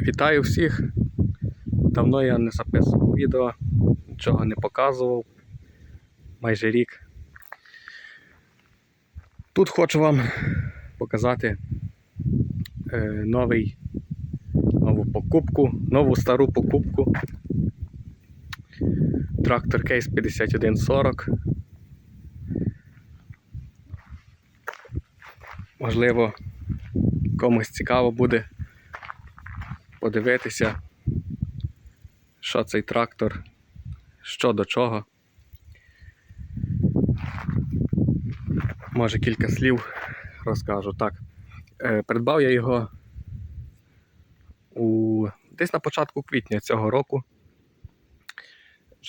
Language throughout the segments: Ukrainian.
Вітаю всіх. Давно я не записував відео, нічого не показував. Майже рік. Тут хочу вам показати е, новий, нову покупку, нову стару покупку. Трактор Кейс 5140. Можливо, комусь цікаво буде подивитися, що цей трактор, що до чого. Може кілька слів розкажу. Так. Е, придбав я його у... десь на початку квітня цього року.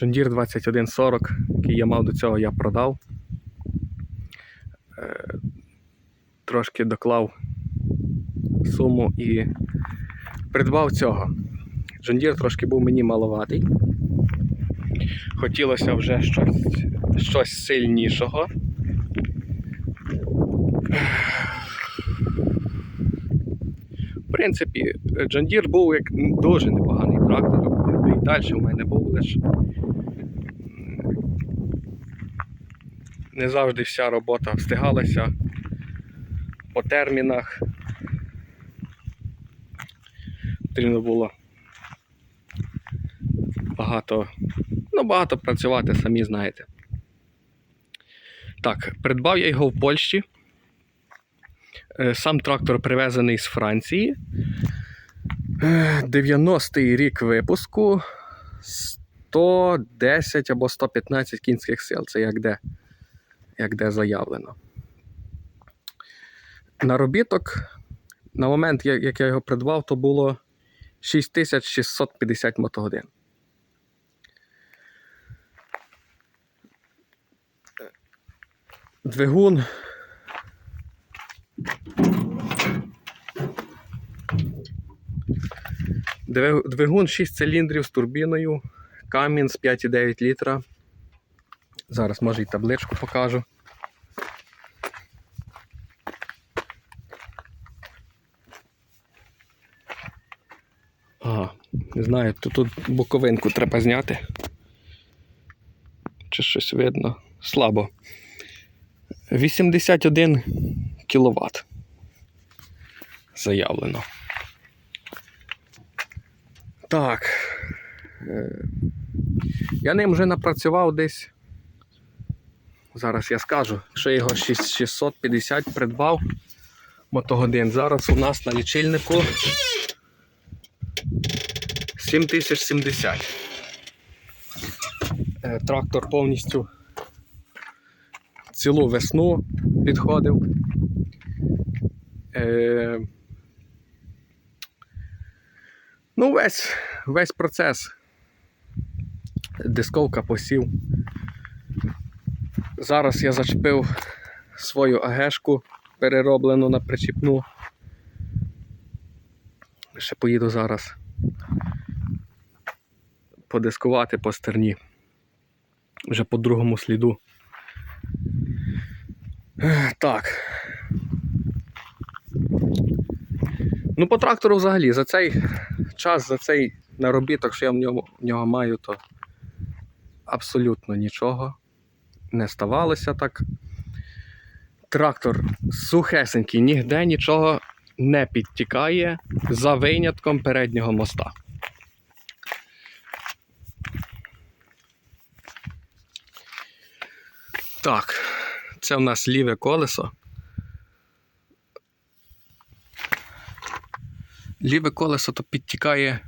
Deere 2140, який я мав до цього, я продав. Е, трошки доклав суму і придбав цього. Deere трошки був мені маловатий. Хотілося вже щось, щось сильнішого. В принципі, Deere був як дуже непоганий трактор. І далі в мене був лише не завжди вся робота встигалася по термінах. Потрібно було багато, ну, багато працювати, самі знаєте. Так, придбав я його в Польщі. Е, Сам трактор привезений з Франції. Е, 90-й рік випуску. 110 або 115 кінських сил. Це як де, як де заявлено. Наробіток на момент, як я його придбав, то було 6650 мотогодин. Двигун. Двигун 6 циліндрів з турбіною, камінь з 5,9 літра. Зараз може і табличку покажу. Не знаю, то тут боковинку треба зняти. Чи щось видно? Слабо. 81 кВт. Заявлено. Так. Е, Я ним вже напрацював десь. Зараз я скажу, що його 650 придбав мотогодин. Зараз у нас на лічильнику 7070. Е, Трактор повністю цілу весну підходив. Е, ну, весь, весь процес. Дисковка посів. Зараз я зачепив свою агешку, перероблену на причіпну. Ще поїду зараз подискувати по стерні. Вже по другому сліду. Так. Ну, по трактору взагалі за цей час, за цей наробіток, що я в ньому, в нього маю, то абсолютно нічого не ставалося так. Трактор сухесенький, ніде нічого не підтікає за винятком переднього моста. Так, це в нас ліве колесо. Ліве колесо то підтікає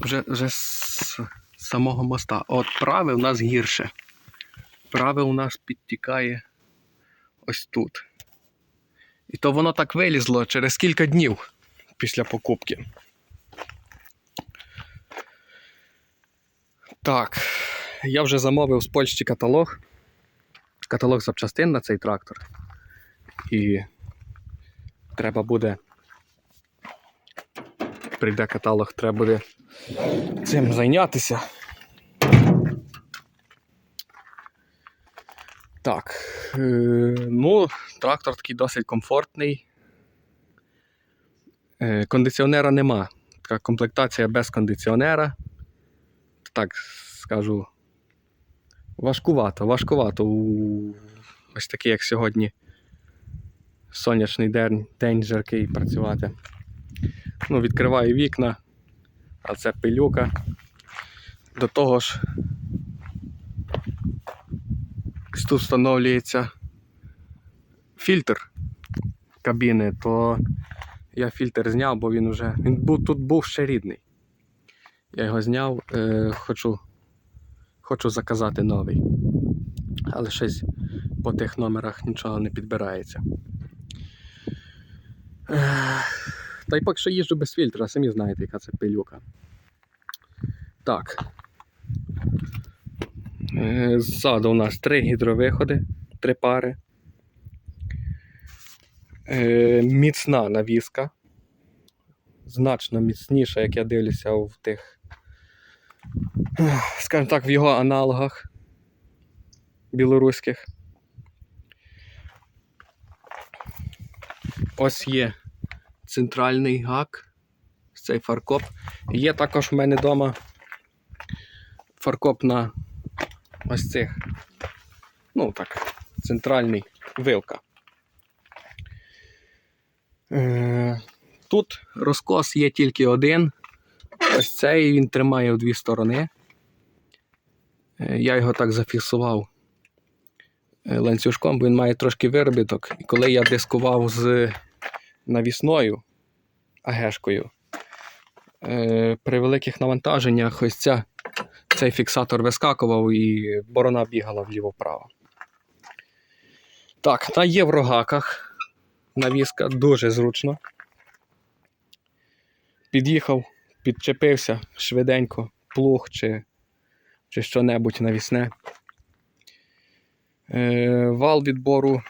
вже, вже з самого моста. От праве у нас гірше. Праве у нас підтікає ось тут. І то воно так вилізло через кілька днів після покупки. Так, я вже замовив з Польщі каталог. Каталог запчастин на цей трактор. І треба буде. Прийде каталог, треба буде цим зайнятися. Так. Е, ну, трактор такий досить комфортний. Е, кондиціонера нема. Дев'яточка, комплектація без кондиціонера. Так скажу. Важкувато, важкувато. у Ось такий, як сьогодні. Сонячний день, день жаркий працювати. Ну, відкриваю вікна, а це пилюка. До того ж, тут встановлюється фільтр кабіни, то я фільтр зняв, бо він уже. Він був, тут був ще рідний. Я його зняв, е, хочу, хочу заказати новий. Але щось по тих номерах нічого не підбирається. Та й поки що їжджу без фільтра, самі знаєте, яка це пилюка. Так. Е, Ззаду у нас три гідровиходи, три пари. Е, Міцна навіска. Значно міцніша, як я дивлюся в тих, скажімо так, в його аналогах білоруських. Ось є центральний гак, цей фаркоп. Є також в мене вдома фаркоп на ось цих. Ну так, центральний вилка. Е, Тут розкос є тільки один. Ось цей він тримає в дві сторони. Е, Я його так зафіксував е, ланцюжком, бо він має трошки виробіток. І коли я дискував з навісною агешкою, е, при великих навантаженнях ось ця, цей фіксатор вискакував і борона бігала вліво-вправо. Так, на єврогаках навіска дуже зручно. Під'їхав, підчепився швиденько, плуг чи, чи що-небудь навісне. Е, вал відбору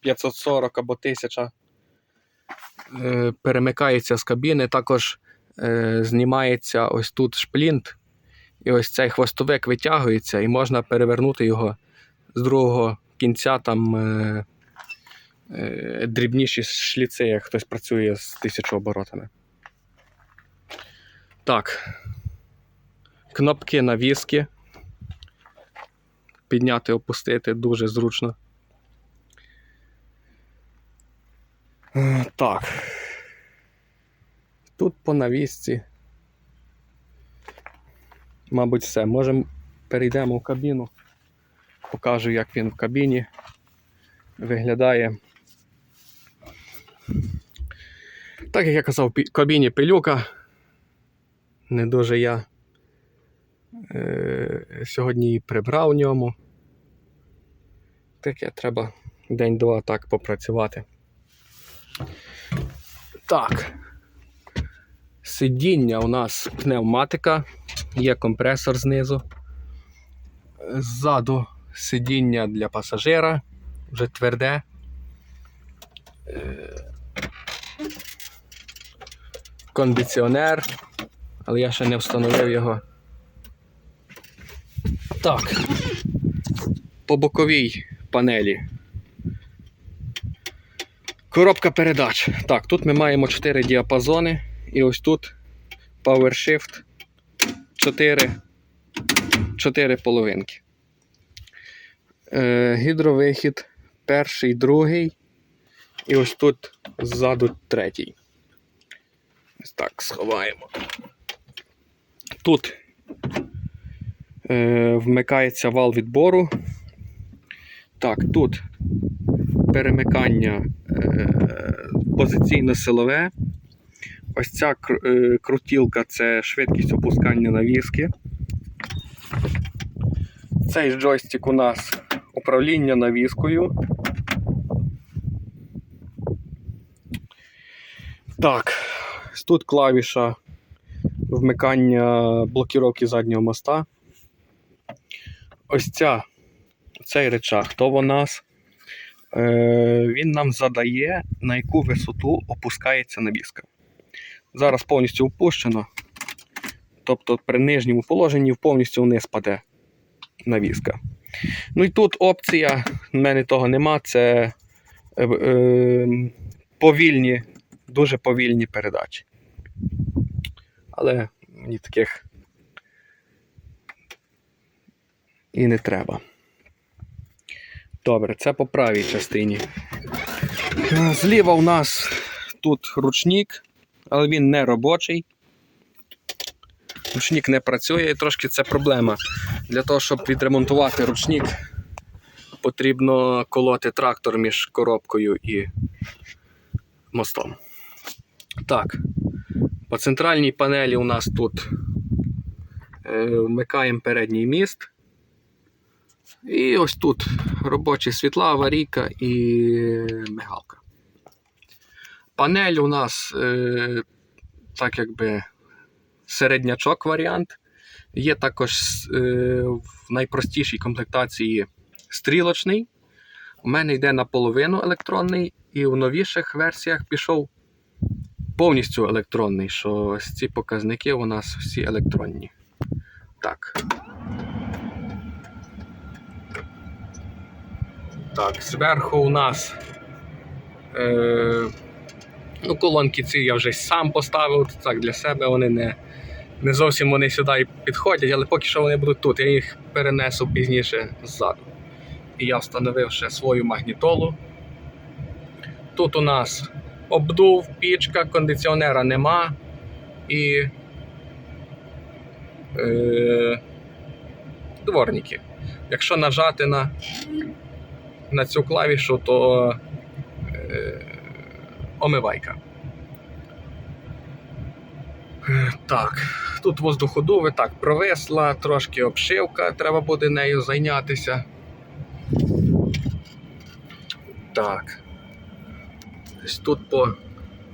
540 або 1000 е, перемикається з кабіни. Також е, знімається ось тут шплінт, і ось цей хвостовик витягується, і можна перевернути його з другого кінця там. Е, е, дрібніші шліци, як хтось працює з тисячу оборотами. Так. Кнопки навіски. Підняти, опустити дуже зручно. Е, Так. Тут по навісці. Мабуть, все. Можемо перейдемо в кабіну. Покажу, як він в кабіні виглядає. Так як я казав, в кабіні пилюка. Не дуже я сьогодні її прибрав в ньому. Таке треба день-два так попрацювати. Так. Сидіння у нас пневматика, є компресор знизу. Ззаду сидіння для пасажира, вже тверде. Е, Кондиціонер, але я ще не встановив його. Так. По боковій панелі. Коробка передач. Так, тут ми маємо 4 діапазони. І ось тут PowerShift 4, 4 половинки. Е, гідровихід перший, другий. І ось тут ззаду третій. Ось так сховаємо. Тут вмикається вал відбору. Так, тут перемикання е, позиційно-силове. Ось ця е, крутілка це швидкість опускання навіски. Цей джойстик у нас управління навіскою. Так, тут клавіша вмикання блокіровки заднього моста. Ось ця, цей речах, то у нас е, він нам задає, на яку висоту опускається навіска. Зараз повністю опущено. Тобто при нижньому положенні повністю вниз паде навіска. Ну і тут опція, в мене того нема, це е, е, повільні, дуже повільні передачі. Але мені таких і не треба. Добре, це по правій частині. Е, Зліва у нас тут ручник, але він не робочий. Ручник не працює і трошки це проблема. Для того, щоб відремонтувати ручник, потрібно колоти трактор між коробкою і мостом. Так, по центральній панелі у нас тут е, вмикаємо передній міст. І ось тут робочі світла, аварійка і мигалка. Панель у нас е, так якби середнячок варіант. Є також е, в найпростішій комплектації стрілочний. У мене йде наполовину електронний, і в новіших версіях пішов повністю електронний, що ось ці показники у нас всі електронні. Так. Так, зверху у нас. Е, ну, колонки ці я вже сам поставив. Так, для себе вони не, не зовсім вони сюди підходять, але поки що вони будуть тут. Я їх перенесу пізніше ззаду. І я встановив ще свою магнітолу. Тут у нас обдув, пічка, кондиціонера нема і е, дворники. Якщо нажати на, на цю клавішу, то е, омивайка. Е, Так, тут воздуходуви, так, провисла, трошки обшивка, треба буде нею зайнятися. Так. Ось тут по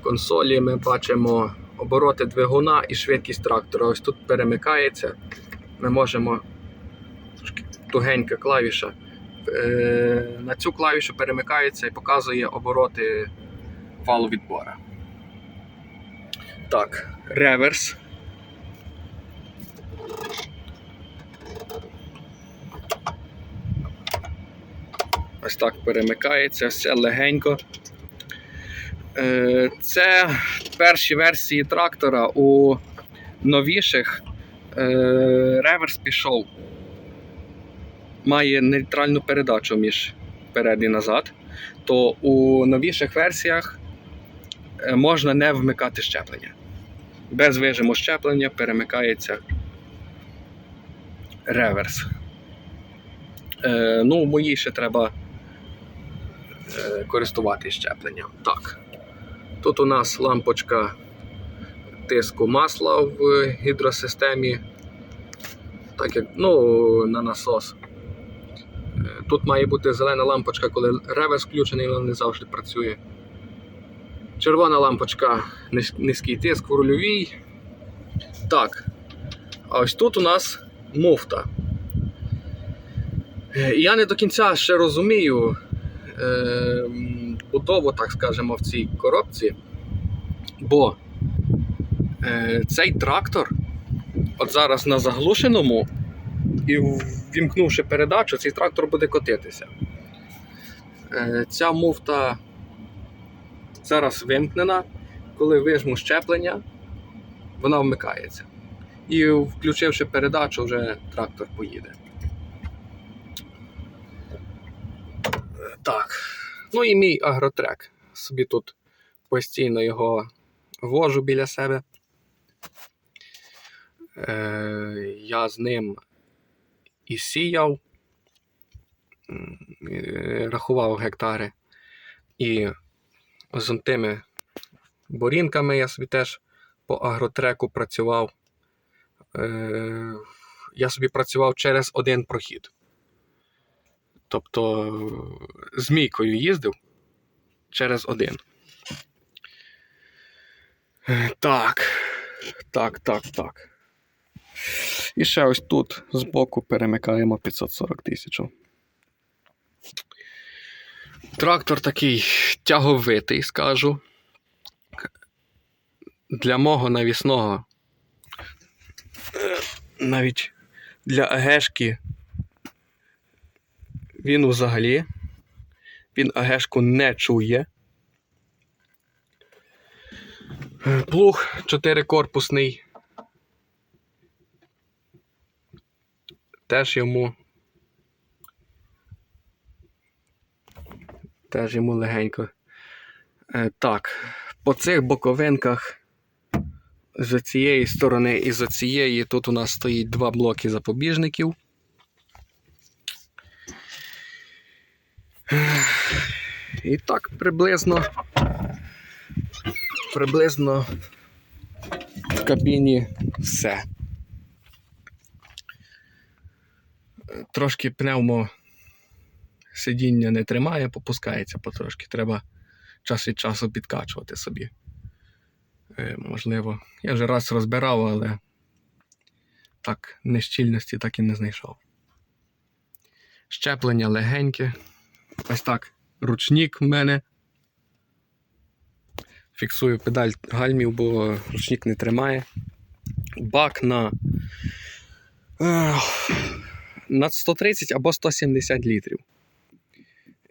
консолі ми бачимо обороти двигуна і швидкість трактора. Ось тут перемикається. Ми можемо трошки тугенька клавіша. Е, на цю клавішу перемикається і показує обороти валу відбора. Так, реверс. Ось так перемикається, все легенько. Е, Це перші версії трактора у новіших е, реверс пішов. Має нейтральну передачу між вперед і назад. То у новіших версіях е, можна не вмикати щеплення. Без вижиму щеплення перемикається реверс. Е, ну, у моїй ще треба е, користуватись щепленням. Так. Тут у нас лампочка тиску масла в гідросистемі, так як ну, на насос. Тут має бути зелена лампочка, коли реверс включений, вона не завжди працює. Червона лампочка низький тиск в рульовій. Так. А ось тут у нас муфта. Е, Я не до кінця ще розумію е, будову, так скажемо, в цій коробці. Бо е, цей трактор, от зараз на заглушеному, і ввімкнувши передачу, цей трактор буде котитися. Е, ця муфта зараз вимкнена. Коли вижму щеплення, вона вмикається. І включивши передачу, вже трактор поїде. Так. Ну і мій агротрек. Собі тут постійно його вожу біля себе. Е, я з ним і сіяв, рахував гектари. І з тими борінками я собі теж по агротреку працював. Е, я собі працював через один прохід. Тобто е, з мійкою їздив через один. Е, Так. Так, так, так. І ще ось тут збоку перемикаємо 540 тисяч. Трактор такий тяговитий, скажу. Для мого навісного. Навіть для АГшки він взагалі. Він АГшку не чує. Плуг чотирикорпусний. Теж йому. Теж йому легенько. Е, так, по цих боковинках з цієї сторони і з цієї тут у нас стоїть два блоки запобіжників. І так приблизно приблизно в кабіні все. Трошки пневмо сидіння не тримає, попускається потрошки. Треба час від часу підкачувати собі. Е, можливо, я вже раз розбирав, але так, нещільності так і не знайшов. Щеплення легеньке. Ось так. Ручник в мене. Фіксую педаль гальмів, бо ручник не тримає. Бак на, на 130 або 170 літрів.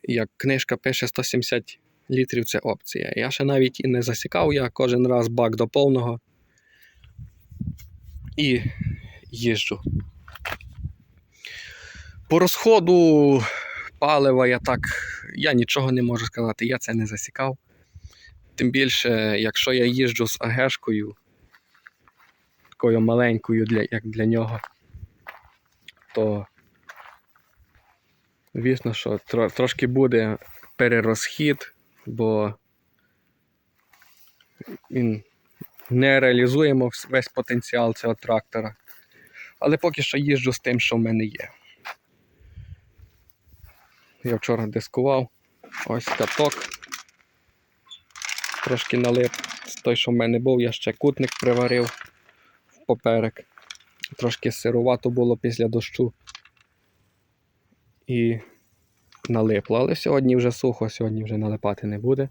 Як книжка пише 170 літрів це опція. Я ще навіть і не засікав, я кожен раз бак до повного і їжджу. По розходу палива я так, я нічого не можу сказати, я це не засікав. Тим більше, якщо я їжджу з АГшкою, такою маленькою, для, як для нього, то звісно, що тро- трошки буде перерозхід, бо він не реалізуємо весь потенціал цього трактора. Але поки що їжджу з тим, що в мене є. Я вчора дискував. Ось каток. Трошки налип. Той, що в мене був, я ще кутник приварив в поперек. Трошки сирувато було після дощу. І налипло. Але сьогодні вже сухо, сьогодні вже налипати не буде.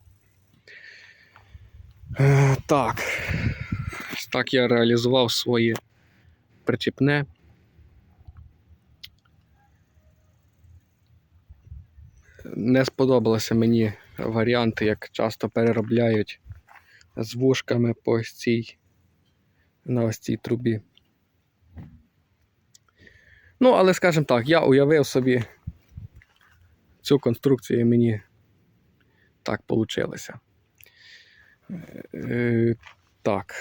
Е, так. Так я реалізував своє причіпне. Не сподобалися мені варіанти, як часто переробляють з вушками по ось цій, на ось цій трубі. Ну, але скажімо так, я уявив собі цю конструкцію мені так вийшло. Е, так.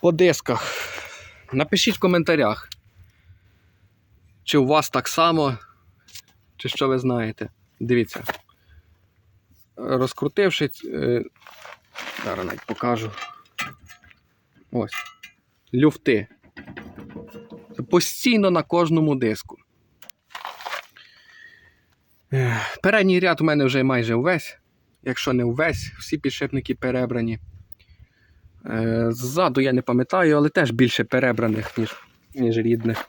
По дисках. Напишіть в коментарях, чи у вас так само, чи що ви знаєте. Дивіться. Розкрутивши, е, зараз навіть покажу. Ось. Люфти. Постійно на кожному диску. Передній ряд у мене вже майже увесь. Якщо не увесь, всі підшипники перебрані. Е, Ззаду я не пам'ятаю, але теж більше перебраних, ніж, ніж рідних.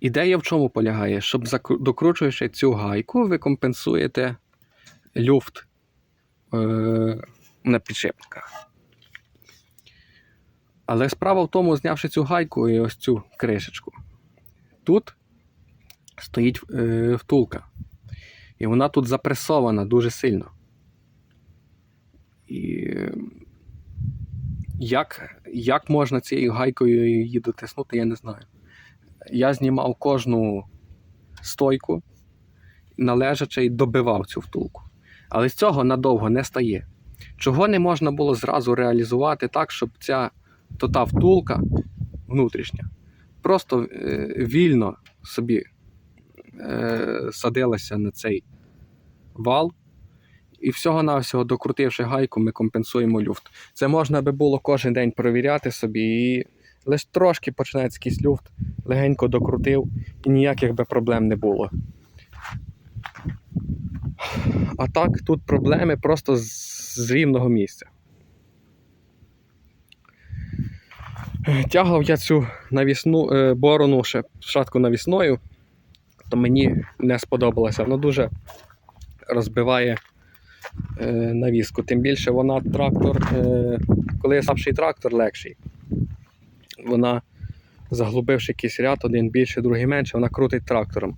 Ідея в чому полягає? Щоб докручуючи цю гайку, ви компенсуєте люфт е, на підшипниках. Але справа в тому, знявши цю гайку і ось цю кришечку, тут стоїть е, втулка. І вона тут запресована дуже сильно. І е, як, як можна цією гайкою її дотиснути, я не знаю. Я знімав кожну стойку, належачи і добивав цю втулку. Але з цього надовго не стає. Чого не можна було зразу реалізувати так, щоб ця то та втулка внутрішня просто е, вільно собі е, садилася на цей вал. І всього-навсього, докрутивши гайку, ми компенсуємо люфт. Це можна би було кожен день провіряти собі, і лише трошки починається якийсь люфт, легенько докрутив, і ніяких би проблем не було. А так, тут проблеми просто з, з рівного місця. Тягав я цю навісну е, борону ще спочатку навісною, то мені не сподобалося. Воно дуже розбиває е, навіску. Тим більше вона трактор, е, коли слабший трактор легший, вона, заглубивши якийсь ряд, один більше, другий менше, вона крутить трактором.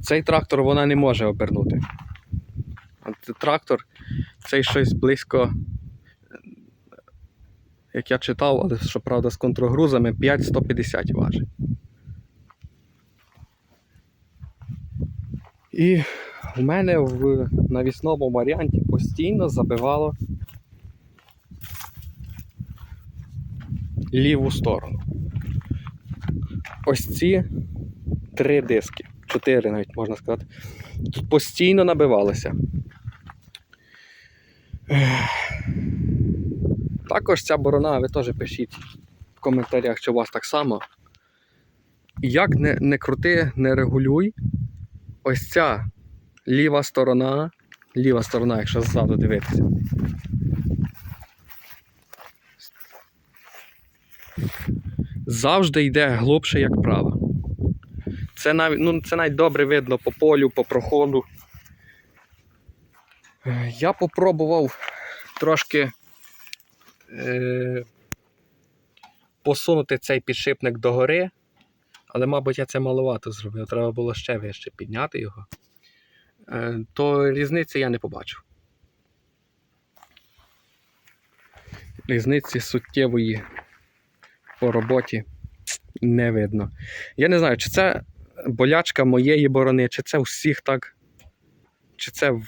Цей трактор вона не може обернути. Трактор, цей щось близько як я читав, але щоправда з контрогрузами 5150 важить. І в мене в навісному варіанті постійно забивало ліву сторону. Ось ці три диски, чотири навіть можна сказати, постійно набивалися. Також ця борона, ви теж пишіть в коментарях, чи у вас так само. Як не, не крути, не регулюй, ось ця ліва сторона, ліва сторона, якщо ззаду дивитися. Завжди йде глибше, як права. Це навіть, ну, це навіть добре видно по полю, по проходу. Е, Я попробував трошки е, посунути цей підшипник догори, але, мабуть, я це маловато зробив. Треба було ще вище підняти його. Е, то різниці я не побачив. Різниці суттєвої по роботі не видно. Я не знаю, чи це болячка моєї борони, чи це у всіх так, чи це в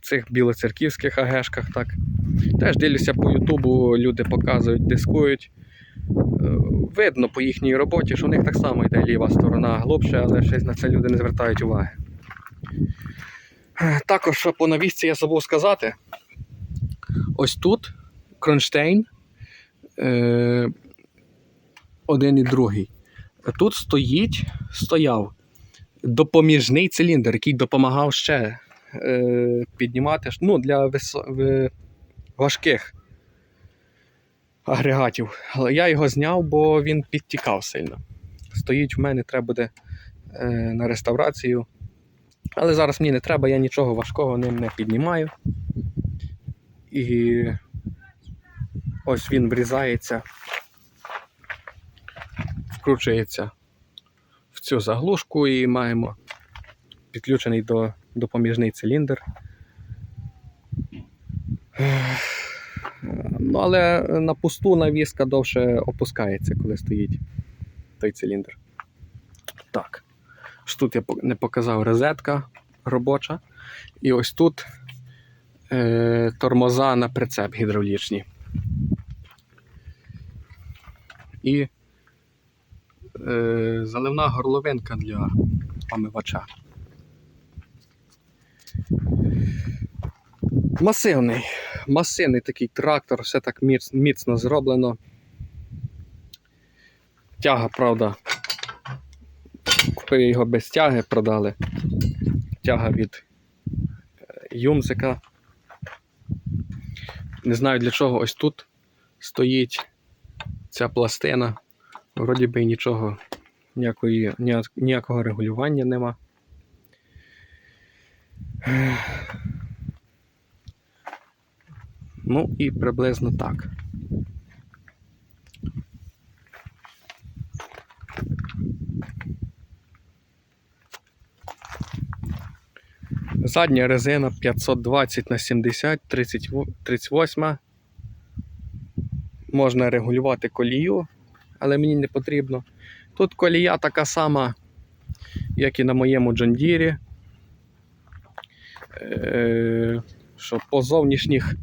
цих білоцерківських агешках так. Теж дивлюся по Ютубу, люди показують, дискують. Е, Видно по їхній роботі, що у них так само йде ліва сторона глибше, але щось на це люди не звертають уваги. Е, Також що по навісці я забув сказати. Ось тут кронштейн е, один і другий. Тут стоїть, стояв допоміжний циліндр, який допомагав ще піднімати ну, для важких агрегатів. Але я його зняв, бо він підтікав сильно. Стоїть в мене, треба буде е, на реставрацію. Але зараз мені не треба, я нічого важкого ним не піднімаю. І ось він врізається, вкручується в цю заглушку і маємо підключений до допоміжний циліндр. Ну, але на пусту навіска довше опускається, коли стоїть той циліндр. Так. Ось Тут я не показав розетка робоча. І ось тут е, тормоза на прицеп гідравлічні. І е, заливна горловинка для омивача. Масивний, масивний такий трактор, все так міц, міцно зроблено. Тяга, правда, купив його без тяги, продали. Тяга від е, Юмзика. Не знаю для чого ось тут стоїть ця пластина. Вроді би нічого, ніякої, ніякого регулювання нема. Ну і приблизно так. Задня резина 520 на 70, 30, 38. Можна регулювати колію, але мені не потрібно. Тут колія така сама, як і на моєму джондірі. Е, що по зовнішніх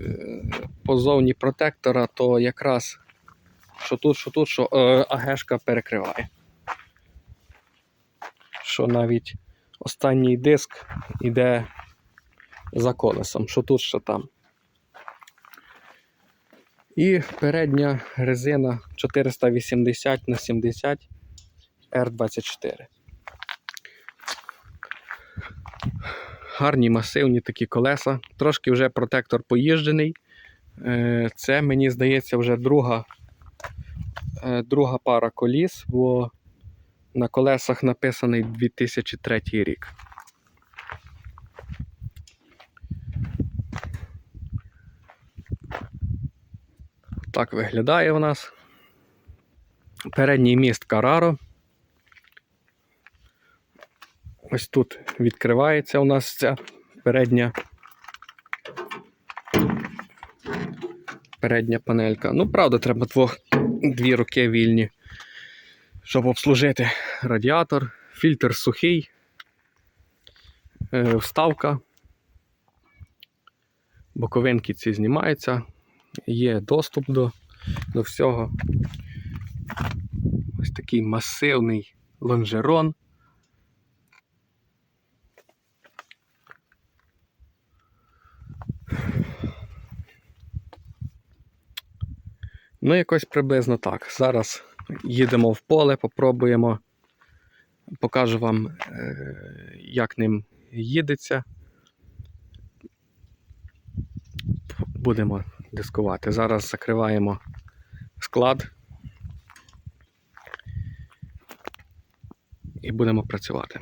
е, по зовні протектора, то якраз що тут, що тут, що е, агешка перекриває. Що навіть останній диск іде за колесом, що тут, що там. І передня резина 480 на 70 R24. Гарні масивні такі колеса. Трошки вже протектор поїжджений. Е, Це, мені здається, вже друга, е, друга пара коліс, бо на колесах написаний 2003 рік. Так виглядає у нас. Передній міст Караро. Ось тут відкривається у нас ця передня передня панелька. Ну, правда, треба двох, дві руки вільні, щоб обслужити радіатор, фільтр сухий, е, вставка. Боковинки ці знімаються, є доступ до, до всього. Ось такий масивний лонжерон. Ну, якось приблизно так. Зараз їдемо в поле, попробуємо. Покажу вам, е, як ним їдеться. Будемо дискувати. Зараз закриваємо склад і будемо працювати.